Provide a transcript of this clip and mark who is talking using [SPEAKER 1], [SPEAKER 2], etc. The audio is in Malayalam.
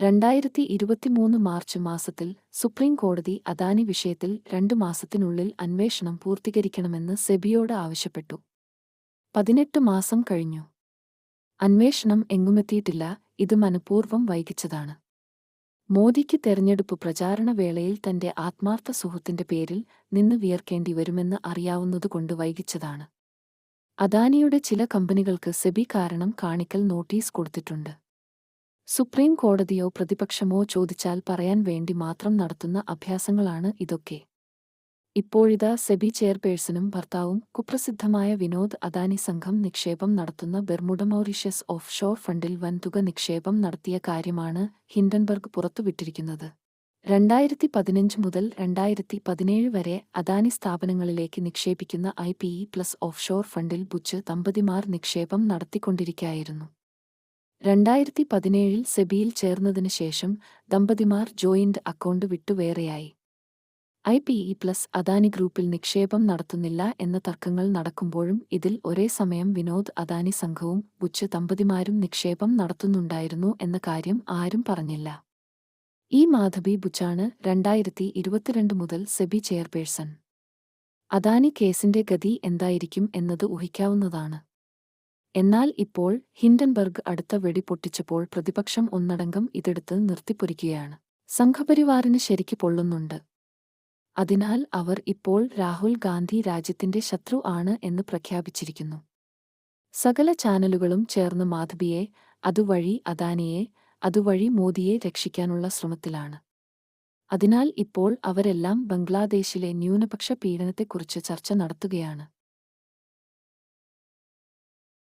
[SPEAKER 1] രണ്ടായിരത്തി ഇരുപത്തിമൂന്ന് മാർച്ച് മാസത്തിൽ സുപ്രീം കോടതി അദാനി വിഷയത്തിൽ രണ്ടു മാസത്തിനുള്ളിൽ അന്വേഷണം പൂർത്തീകരിക്കണമെന്ന് സെബിയോട് ആവശ്യപ്പെട്ടു. പതിനെട്ട് മാസം കഴിഞ്ഞു. അന്വേഷണം എങ്ങുമെത്തിയിട്ടില്ല ഇത് മനഃപൂർവം വൈകിച്ചതാണ്. മോദിക്ക് തെരഞ്ഞെടുപ്പ് പ്രചാരണ വേളയിൽ തന്റെ ആത്മാർത്ഥ സുഹൃത്തിന്റെ പേരിൽ നിന്ന് വിയർക്കേണ്ടി വരുമെന്ന് അറിയാവുന്നതുകൊണ്ട് വൈകിച്ചതാണ്. അദാനിയുടെ ചില കമ്പനികൾക്ക് സെബി കാരണം കാണിക്കൽ നോട്ടീസ് കൊടുത്തിട്ടുണ്ട്. സുപ്രീം കോടതിയോ പ്രതിപക്ഷമോ ചോദിച്ചാൽ പറയാൻ വേണ്ടി മാത്രം നടത്തുന്ന അഭ്യാസങ്ങളാണ് ഇതൊക്കെ. ഇപ്പോഴിതാ സെബി ചെയർപേഴ്സണും ഭർത്താവും കുപ്രസിദ്ധമായ വിനോദ് അദാനി സംഘം നിക്ഷേപം നടത്തുന്ന ബെർമുഡ മൗറീഷ്യസ് ഓഫ് ഷോർ ഫണ്ടിൽ വൻതുക നിക്ഷേപം നടത്തിയ കാര്യമാണ് ഹിൻഡൻബർഗ് പുറത്തുവിട്ടിരിക്കുന്നത്. രണ്ടായിരത്തി പതിനഞ്ച് മുതൽ രണ്ടായിരത്തി പതിനേഴ് വരെ അദാനി സ്ഥാപനങ്ങളിലേക്ക് നിക്ഷേപിക്കുന്ന I P E plus offshore ഫണ്ടിൽ ബുച്ച് ദമ്പതിമാർ നിക്ഷേപം നടത്തിക്കൊണ്ടിരിക്കുകയായിരുന്നു രണ്ടായിരത്തി പതിനേഴിൽ സെബിയിൽ ചേർന്നതിന് ശേഷം ദമ്പതിമാർ joint account വിട്ടുവേറെയായി I P E plus Adani ഗ്രൂപ്പിൽ നിക്ഷേപം നടത്തുന്നില്ല എന്ന തർക്കങ്ങൾ നടക്കുമ്പോഴും ഇതിൽ ഒരേ സമയം വിനോദ് അദാനി സംഘവും ബുച്ച് ദമ്പതിമാരും നിക്ഷേപം നടത്തുന്നുണ്ടായിരുന്നു എന്ന കാര്യം ആരും പറഞ്ഞില്ല. ഈ മാധബി ബുച്ചാണ് രണ്ടായിരത്തി ഇരുപത്തിരണ്ട് മുതൽ സെബി ചെയർപേഴ്സൺ. അദാനി കേസിന്റെ ഗതി എന്തായിരിക്കും എന്നത് ഊഹിക്കാവുന്നതാണ്. എന്നാൽ ഇപ്പോൾ ഹിൻഡൻബർഗ് അടുത്ത വെടി പൊട്ടിച്ചപ്പോൾ പ്രതിപക്ഷം ഒന്നടങ്കം ഇതെടുത്ത് നിർത്തിപ്പൊരിക്കുകയാണ്. സംഘപരിവാറിന് ശരിക്ക് പൊള്ളുന്നുണ്ട്. അതിനാൽ അവർ ഇപ്പോൾ രാഹുൽ ഗാന്ധി രാജ്യത്തിന്റെ ശത്രു ആണ് എന്ന് പ്രഖ്യാപിച്ചിരിക്കുന്നു. സകല ചാനലുകളും ചേർന്ന് മാധബിയെ അതുവഴി അദാനിയെ അതുവഴി മോദിയെ രക്ഷിക്കാനുള്ള ശ്രമത്തിലാണ്. അതിനാൽ ഇപ്പോൾ അവരെല്ലാം ബംഗ്ലാദേശിലെ ന്യൂനപക്ഷ പീഡനത്തെക്കുറിച്ച് ചർച്ച നടത്തുകയാണ്.